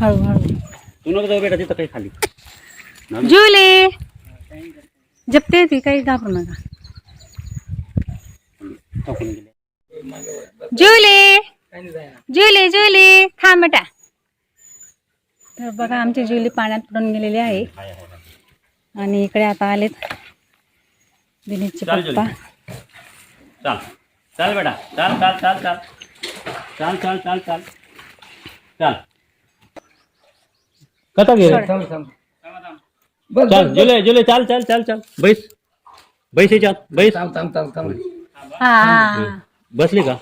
हळू हळू तू नको जाऊ बेटा तिथं काही खाली. जुले! जपते ती काही घाबरू नका. टाकून गेले. जुले! जुले जुले! थांब बेटा. तर बघा आमची जुली पाण्यात पडून गेलेली आहे. आणि इकडे आता आलेत दिनेशचे चाल, पप्पा. चाल. चाल बेटा. चाल चाल चाल चाल. चाल चाल चाल चाल. चाल. कसा घे. बस चल जुले जुले चाल चाल चाल चाल. बैस. बैस चल बैस. थांब थांब बसली का?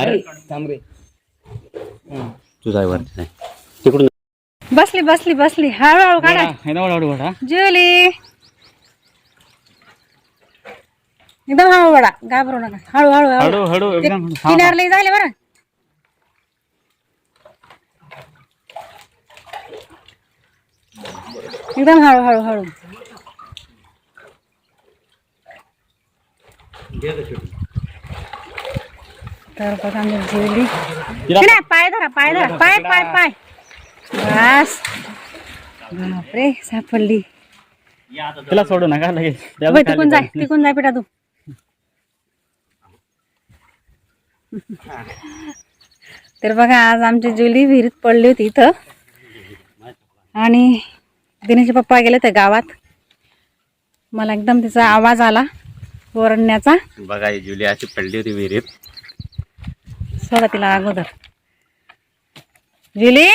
अरे. तुझा नाही तिकडून. बसली बसली बसली. हळूहळू काढा. जुली. एकदम हळू वडा घाबरू नका. हळूहळू हळू हळू किनारला जायला बरं. एकदम हळू हळू हळू. तर बघा जेवली. नाही, पाय धरा पाय धरा. पाय पाय पाय. बस. बापरे सापडली. तिला सोडू नका लगेच. तिकून जाय. तिकून जाय बेटा तू. तर बघा आज आमची जुली विहिरीत पडली होती इथं. आणि दिनेशचे पप्पा गेले तर गावात. मला एकदम तिचा आवाज आला ओरडण्याचा. बघा ही जुली अशी पडली होती विहिरीत. सोडा तिला अगोदर. जुली?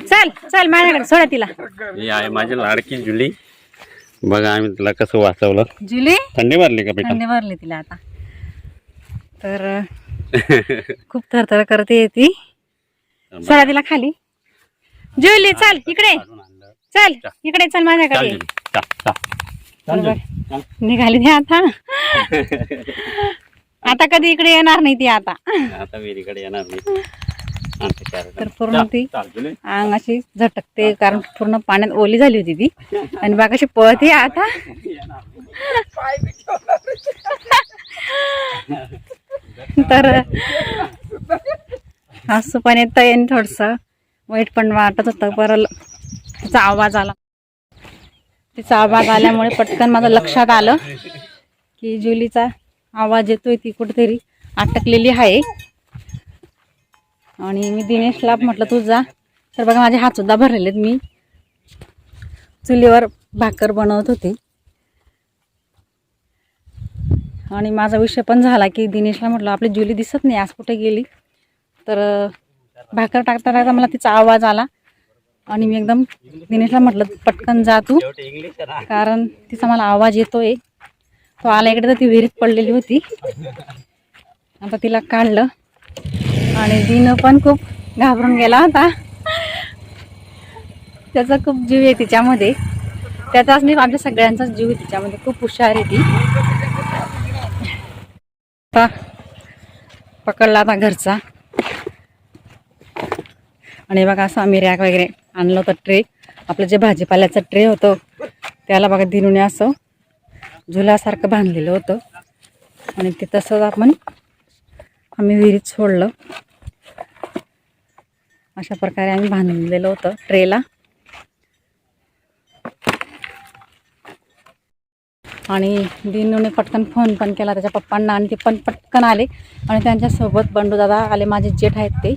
चल चल माझ्याकडे सोडा तिला. ही आहे माझी लाडकी जुली. बघा आम्ही तिला कसं वाचवलं. जुली? थंडी मारली का बेटा थंडी भरली तिला आता. तर खूप थरथर करते ती. सोडा तिला खाली. जुली चल इकडे. चल इकडे चल माझ्याकडे. बरोबर. निघाली ती आता. आता कधी इकडे येणार नाही ती आता. तर पूर्ण ती अंग अशी झटकते कारण पूर्ण पाण्यात ओली झाली होती ती. आणि बाग अशी पळते आता. तर हसू पण येत थोडस. वाईट पण वाटत होतं. बरं तिचा आवाज आला. तिचा आवाज आल्यामुळे पटकन माझं लक्षात आलं की जुलीचा आवाज येतोय ती कुठेतरी अटकलेली आहे. आणि मी दिनेशला म्हटलं तू जा. तर बघा माझे हातसुद्धा भरलेले आहेत मी चुलीवर भाकर बनवत होते. आणि माझा विषय पण झाला की दिनेशला म्हटलं आपली जुली दिसत नाही. आज कुठे गेली? तर भाकर टाकता टाकता मला तिचा आवाज आला. आणि मी एकदम दिनेशला म्हटलं पटकन जा तू. कारण तिचा मला आवाज येतोय. तो आला इकडे तर ती विहिरीत पडलेली होती. आता तिला काढलं. आणि दिन पण खूप घाबरून गेला होता. त्याचा खूप जीव आहे तिच्यामध्ये. त्याचाच नाही आमच्या सगळ्यांचाच जीव आहे तिच्यामध्ये. खूप हुशार आहे ती. आता पकडला आता घरचा. आणि बघा असं आम्ही रॅक वगैरे आणलं होतं ट्रे. आपलं जे भाजीपाल्याचं ट्रे होतं त्याला बघा दिनुने असं झुलासारखं बांधलेलं होतं. आणि ते तसंच आपण आम्ही विहिरीत सोडलं. अशा प्रकारे आम्ही बांधलेलं होतं ट्रेला. आणि दिनूने पटकन फोन पण केला त्याच्या पप्पांना आणि ते पण पटकन आले. आणि त्यांच्यासोबत बंडू दादा आले माझे जेठ आहेत ते.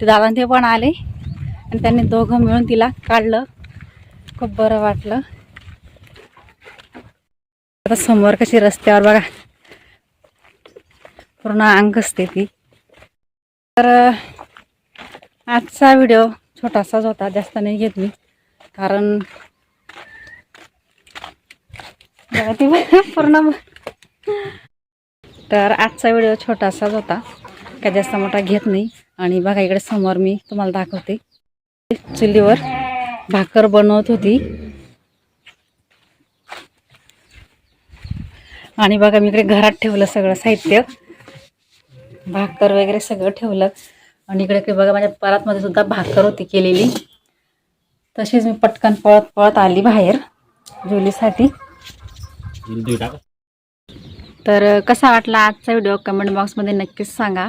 ते दादा ते पण आले. आणि त्यांनी दोघं मिळून तिला काढलं. खूप बरं वाटलं. आता समोर कशी रस्त्यावर बघा. पूर्ण अंग असते ती. तर आजचा व्हिडिओ छोटासाच होता. जास्त नाही घेत मी. कारण ती पूर्ण तर आजचा व्हिडिओ छोटासाच होता. काय जास्त मोठा घेत नाही. आणि बघा इकडे समोर मी तुम्हाला दाखवते. चुलीवर भाकर बनवत होती. आणि बघा मी इकडे घरात ठेवलं सगळं साहित्य. भाकर वगैरे सगळं ठेवलं. आणि इकडे बघा माझ्या परातमध्ये सुद्धा भाकर होती केलेली. तशीच मी पटकन पळत पळत आली बाहेर जुलीसाठी तर कसा वाटला आजचा व्हिडिओ? कमेंट बॉक्समध्ये नक्कीच सांगा.